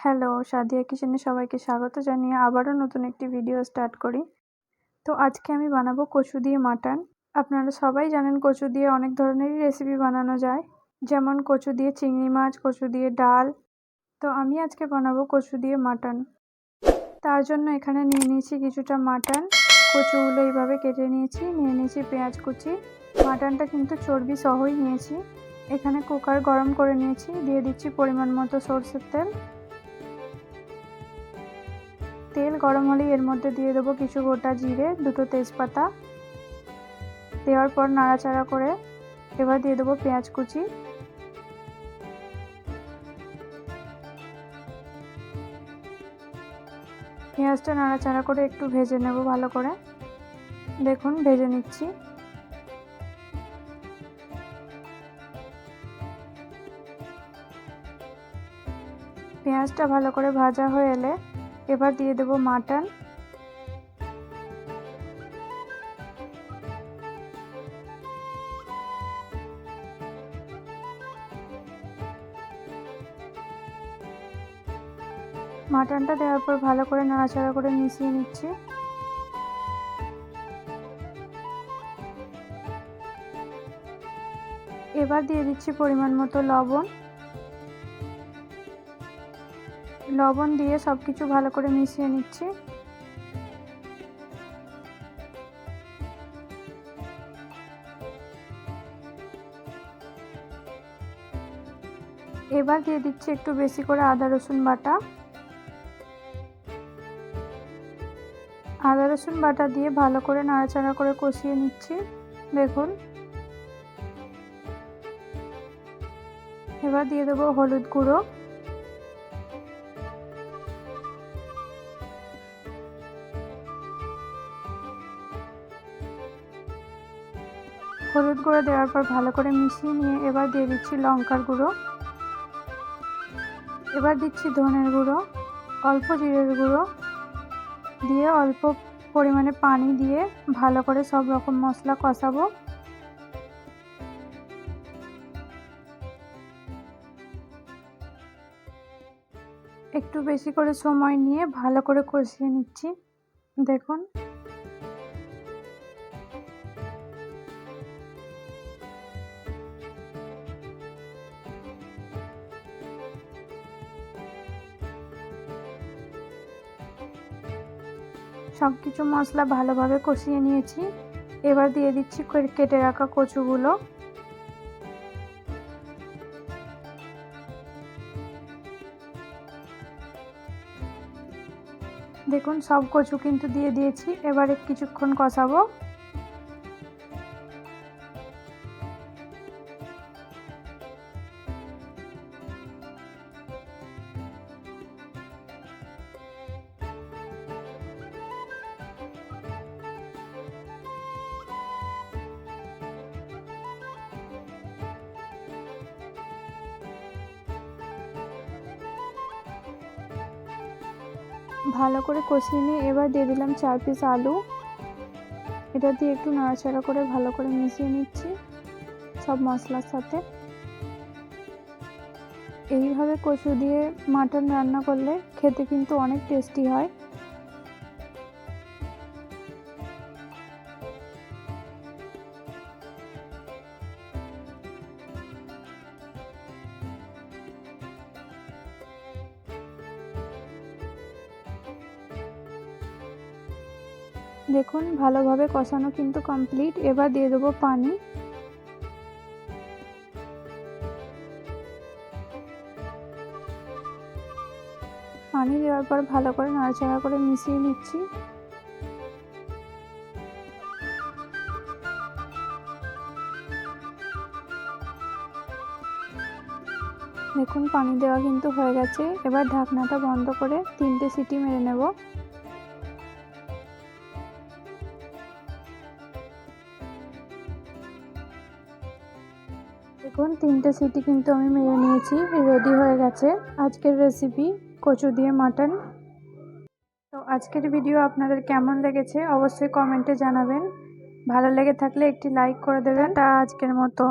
Hello, Sadia কিচেনে সবাইকে স্বাগত জানিয়ে আবারও নতুন একটি ভিডিও স্টার্ট করি। তো আজকে আমি বানাবো কচু দিয়ে মাটন। আপনারা সবাই জানেন কচু দিয়ে অনেক ধরনেরই রেসিপি বানানো যায়। যেমন কচু দিয়ে চিংড়ি মাছ, কচু দিয়ে ডাল। তো আমি আজকে বানাবো কচু দিয়ে মাটন। তার জন্য এখানে নিয়ে নিয়েছি কিছুটা মাটন। কচুগুলো এইভাবে কেটে নিয়েছি, নিয়ে নিয়েছি পেঁয়াজ কুচি। মাটনটা কিন্তু চর্বি সহই নিয়েছি। এখানে কুকার গরম করে নিয়েছি, দিয়ে দিচ্ছি পরিমাণ মতো সর্ষের তেল। তেল গরম হলে এর মধ্যে দিয়ে দেবো কিছু গোটা জিরে, দুটো তেজপাতা। দেওয়ার পর নাড়াচাড়া করে এবার দিয়ে দেবো পেঁয়াজ কুচি। পেঁয়াজটা নাড়াচাড়া করে একটু ভেজে নেব ভালো করে। দেখুন, ভেজে নিচ্ছি। পেঁয়াজটা ভালো করে ভাজা হয়ে এলে এবার দিয়ে দেবো মাটন। মাটনটা দেওয়ার পর ভালো করে নাড়াচাড়া করে মিশিয়ে নিচ্ছি। এবার দিয়ে দিচ্ছি পরিমাণ মতো লবণ। লবণ দিয়ে সব কিছু ভালো করে মিশিয়ে নিচ্ছি। এবার দিয়ে দিচ্ছি একটু বেশি করে আদা, রসুন বাটা। আদা, রসুন বাটা দিয়ে ভালো করে নাড়াচাড়া করে কষিয়ে নিচ্ছি, দেখুন। এবার দিয়ে দেবো হলুদ গুঁড়ো। হলুদ গুঁড়ো দেওয়ার পর ভালো করে মিশিয়ে নিয়ে এবার দিয়ে দিচ্ছি লঙ্কার গুঁড়ো। এবার দিচ্ছি ধনের গুঁড়ো, অল্প জিরের গুঁড়ো দিয়ে অল্প পরিমাণে পানি দিয়ে ভালো করে সব রকম মশলা কষাবো। একটু বেশি করে সময় নিয়ে ভালো করে কষিয়ে নিচ্ছি। দেখুন। সব কিছু মশলা ভালোভাবে কষিয়ে নিয়েছি। এবার দিয়ে দিচ্ছি কেটে রাখা কচুগুলো। দেখুন সব কচু কিন্তু দিয়ে দিয়েছি। এবারে কিছুক্ষণ কষাবো। ভালো করে কষিয়ে নিয়ে এবার দিয়ে দিলাম চার পিস আলু। এটা দিয়ে একটু নাড়াচাড়া করে ভালো করে মিশিয়ে নিচ্ছি সব মশলার সাথে। এইভাবে কচু দিয়ে মাটন রান্না করলে খেতে কিন্তু অনেক টেস্টি হয়। দেখুন, ভালোভাবে কষানো কিন্তু কমপ্লিট এবার দিয়ে দেবো পানি। পানি দেওয়ার পর ভালো করে নাড়াচাড়া করে মিশিয়ে নিচ্ছি। দেখুন, পানি দেওয়া কিন্তু হয়ে গেছে। এবার ঢাকনাটা বন্ধ করে তিনটে সিটি মেরে নেব। দেখুন, তিনটে সিটি কিন্তু আমি মেরে নিয়েছি রেডি হয়ে গেছে। আজকের রেসিপি কচু দিয়ে মাটন তো আজকের ভিডিও আপনাদের কেমন লেগেছে অবশ্যই কমেন্টে জানাবেন। ভালো লেগে থাকলে একটি লাইক করে দেবেন। তা আজকের মতো।